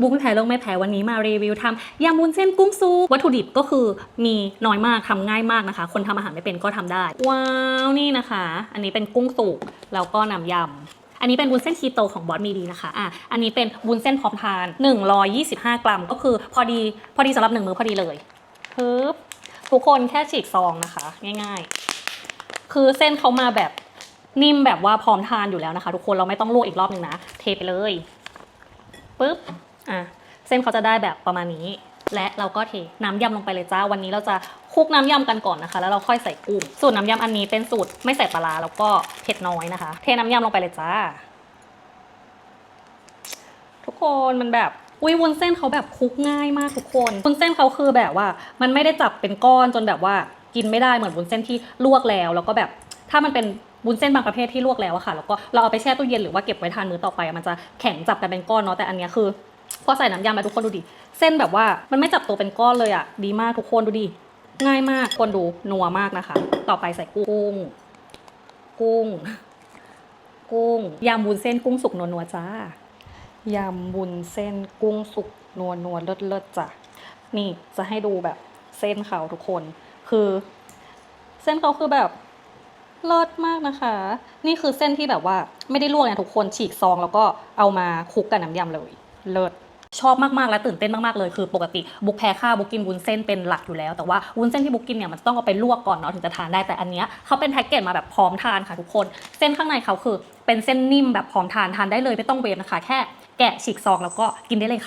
บุ๊กไม่แพ้โลกไม่แพ้วันนี้มารีวิวทำยำวุ้นเส้นกุ้งซุปวัตถุดิบก็คือมีน้อยมากทำง่ายมากนะคะ คนทำอาหารไม่เป็นก็ทำได้ ว้าวนี่นะคะ อันนี้เป็นกุ้งสุกแล้วก็น้ำยำอันนี้เป็นวุ้นเส้นคีโตของบอสมีดีนะคะอะอันนี้เป็นวุ้นเส้นพร้อมทาน 125 กรัม ก็คือพอดีพอดีสำหรับหนึ่งมื้อพอดีเลยฮึบทุกคนแค่ฉีกซองนะคะ ง่าย ๆ คือเส้นเขามาแบบนิ่มแบบว่าพร้อมทานอยู่แล้วนะคะ ทุกคนเราไม่ต้องลวกอีกรอบหนึ่งนะเทไปเลยปึ๊บ อะเส้นเขาจะได้แบบประมาณนี้ และเราก็เทน้ำยำลงไปเลยจ้า วันนี้เราจะคลุกน้ำยำกันก่อนนะคะ แล้วเราค่อยใส่กุ้ง สูตรน้ำยำอันนี้เป็นสูตรไม่ใส่ปลาแล้วก็เผ็ดน้อยนะคะ เทน้ำยำลงไปเลยจ้า ทุกคนมันแบบอุ้ยวุ้นเส้นเขาแบบคลุกง่ายมากทุกคนวุ้นเส้นเขาคือแบบว่า มันไม่ได้จับเป็นก้อนจนแบบว่ากินไม่ได้เหมือนวุ้นเส้นที่ลวกแล้ว แล้วก็แบบถ้ามันเป็นวุ้นเส้นบางประเภทที่ลวกแล้วอะค่ะ แล้วก็เราเอาไปแช่ตู้เย็นหรือว่าเก็บไว้ทานมื้อต่อไป มันจะแข็งจับกันเป็นก้อนเนาะแต่อันนี้คือ พอใส่น้ำยำมาทุกคนดูดิ เส้นแบบว่ามันไม่จับตัวเป็นก้อนเลยอะดีมากทุกคนดูดิ ง่ายมากคนดูนัวมากนะคะ ต่อไปใส่กุ้ง กุ้ง กุ้งยำวุ้นเส้นกุ้งสุกนัวๆจ้ายำวุ้นเส้นกุ้งสุกนัวนัวเลิศเลิศจ้ะนี่จะให้ดูแบบเส้นเขาทุกคน คือ เส้นเขาคือแบบเลิศมากนะคะ นี่คือเส้นที่แบบว่าไม่ได้ลวกเนี่ยทุกคนฉีกซองแล้วก็เอามาคลุกกับน้ำยำเลย เลิศ ชอบมากๆและตื่นเต้นมากๆเลยคือปกติบุกแพ้ข้าวบุกกินวุ้นเส้นเป็นหลักอยู่แล้วแต่ว่าวุ้นเส้นที่บุกกินเนี่ยมันจะต้องเอาไปลวกก่อนเนาะถึงจะทานได้แต่อันเนี้ยเขาเป็นแพ็กเกจมาแบบพร้อมทานค่ะทุกคน เส้นข้างในเขาคือ เป็นเส้นนิ่มแบบพร้อมทานทานได้เลยไม่ต้องเวฟนะคะ แค่แกะฉีกซองแล้วก็กินได้เลยค่ะ